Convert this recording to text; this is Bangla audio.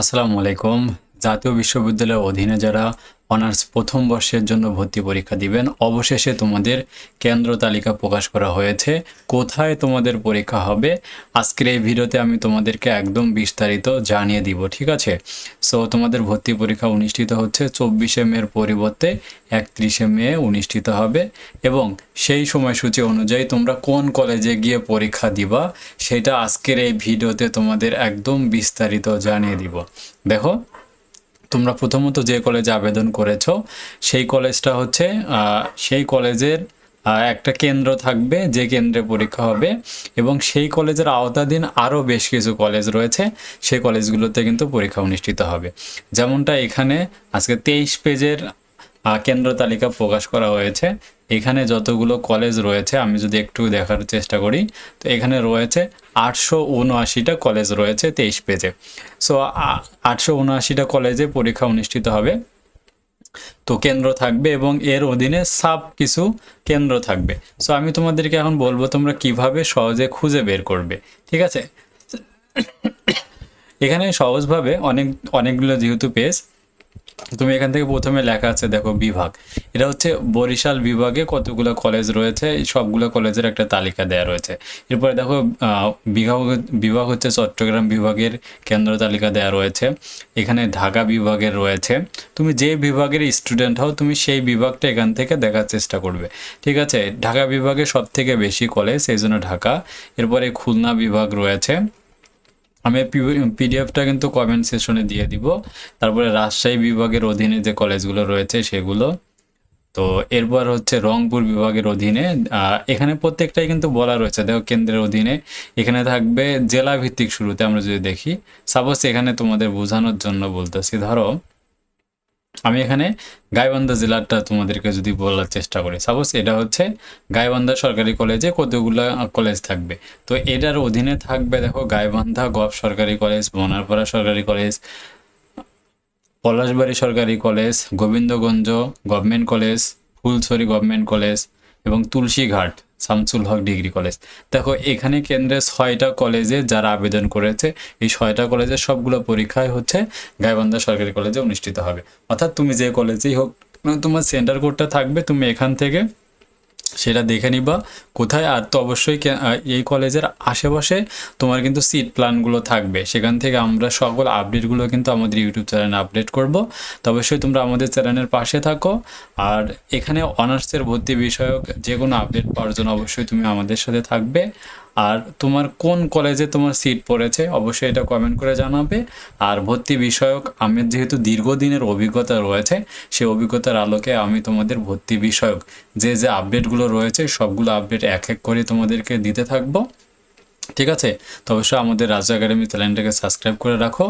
আসসালামু আলাইকুম। জাতীয় বিশ্ববিদ্যালয়ের অধীনে যারা অনার্স প্রথম বর্ষের জন্য ভর্তি পরীক্ষা দিবেন। অবশেষে তোমাদের কেন্দ্র তালিকা প্রকাশ করা হয়েছে। কোথায় তোমাদের পরীক্ষা হবে? আজকের এই ভিডিওতে আমি তোমাদেরকে একদম বিস্তারিত জানিয়ে দিব, ঠিক আছে? সো তোমাদের ভর্তি পরীক্ষা অনুষ্ঠিত হচ্ছে চব্বিশে মের পরিবর্তে একত্রিশে মে অনুষ্ঠিত হবে এবং সেই সময়সূচি অনুযায়ী তোমরা কোন কলেজে গিয়ে পরীক্ষা দিবা সেটা আজকের এই ভিডিওতে তোমাদের একদম বিস্তারিত জানিয়ে দিব। দেখো তোমরা প্রথমত যে কলেজে আবেদন করেছ, সেই কলেজটা হচ্ছে সেই কলেজের একটা কেন্দ্র থাকবে যে কেন্দ্রে পরীক্ষা হবে এবং সেই কলেজের আওতাধীন আরও বেশ কিছু কলেজ রয়েছে, সেই কলেজগুলোতে কিন্তু পরীক্ষা অনুষ্ঠিত হবে। যেমনটা এখানে আজকে তেইশ পেজের কেন্দ্র তালিকা প্রকাশ করা হয়েছে। এখানে যতগুলো কলেজ রয়েছে, আমি যদি একটু দেখার চেষ্টা করি, তো এখানে রয়েছে আটশো উনআশিটা কলেজ রয়েছে তেইশ পেজে সো আটশো উনআশিটা কলেজে পরীক্ষা অনুষ্ঠিত হবে। তো কেন্দ্র থাকবে এবং এর অধীনে সাব কিছু কেন্দ্র থাকবে। সো আমি তোমাদেরকে এখন বলব তোমরা কীভাবে সহজে খুঁজে বের করবে, ঠিক আছে? এখানে সহজভাবে অনেক, অনেকগুলো যেহেতু পেজ তুমি এখান থেকে প্রথমে লেখা আছে, দেখো, বিভাগ। এটা হচ্ছে বরিশাল বিভাগে কতগুলো কলেজ রয়েছে, সবগুলো কলেজের একটা তালিকা দেওয়া রয়েছে। এরপরে দেখো বিভাগ বিভাগ হচ্ছে চট্টগ্রাম বিভাগের কেন্দ্র তালিকা দেওয়া রয়েছে। এখানে ঢাকা বিভাগের রয়েছে। তুমি যে বিভাগের স্টুডেন্ট হও, তুমি সেই বিভাগটা এখান থেকে দেখার চেষ্টা করবে। ঠিক আছে? ঢাকা বিভাগে সব থেকে বেশি কলেজ সেই জন্য ঢাকা। এরপরে খুলনা বিভাগ রয়েছে। আমি পিডিএফটা কিন্তু কমেন্ট সেশনে দিয়ে দিব। তারপরে রাজশাহী বিভাগের অধীনে যে কলেজগুলো রয়েছে সেগুলো। তো এরপর হচ্ছে রংপুর বিভাগের অধীনে এখানে প্রত্যেকটাই কিন্তু বলা রয়েছে। দেখো কেন্দ্রের অধীনে এখানে থাকবে জেলা ভিত্তিক শুরুতে আমরা যদি দেখি সাপোজ এখানে তোমাদের বোঝানোর জন্য বলতেছি, ধরো আমি এখানে গাইবান্ধা জেলাটা তোমাদেরকে যদি বলার চেষ্টা করি। সাপোজ এটা হচ্ছে গাইবান্ধা সরকারি কলেজে কতগুলো কলেজ থাকবে। তো এটার অধীনে থাকবে দেখো গাইবান্ধা গভ সরকারি কলেজ, বনারপাড়া সরকারি কলেজ, পলাশবাড়ি সরকারি college, Gobindaganj government college, Phulchhari government college এবং তুলসীঘাট, শামসুল হক ডিগ্রি কলেজ। দেখো, এখানে কেন্দ্রে ছয়টা কলেজে যারা আবেদন করেছে, এই ছয়টা কলেজের সবগুলো পরীক্ষায় হচ্ছে গাইবান্ধা সরকারি কলেজে অনুষ্ঠিত হবে। অর্থাৎ তুমি যে কলেজেই হোক, তোমার সেন্টার কোডটা থাকবে, তুমি এখান থেকে সেটা দেখে নিবা। কোথায়? আর তো অবশ্যই এই কলেজের আশেপাশে তোমার কিন্তু সিট প্ল্যানগুলো থাকবে। সেখান থেকে আমরা সকল আপডেটগুলো কিন্তু আমাদের ইউটিউব চ্যানেলে আপডেট করব। তো অবশ্যই তোমরা আমাদের চ্যানেলের পাশে থাকো। আর এখানে অনার্সের ভর্তি বিষয়ক যে কোনো আপডেট পাওয়ার জন্য অবশ্যই তুমি আমাদের সাথে থাকবে। আর তোমার কোন কলেজে তোমার সিট পড়েছে, অবশ্যই এটা কমেন্ট করে জানাবে। আর ভর্তি বিষয়ক আমার যেহেতু দীর্ঘদিনের অভিজ্ঞতা রয়েছে সেই অভিজ্ঞতার আলোকে আমি তোমাদের ভর্তি বিষয়ক, যে যে আপডেটগুলো রয়েছে, সবগুলো আপডেট এক এক করে তোমাদেরকে দিতে থাকব। ঠিক আছে? তো অবশ্যই আমাদের রাজা একাডেমি চ্যানেলটাকে সাবস্ক্রাইব করে রাখো।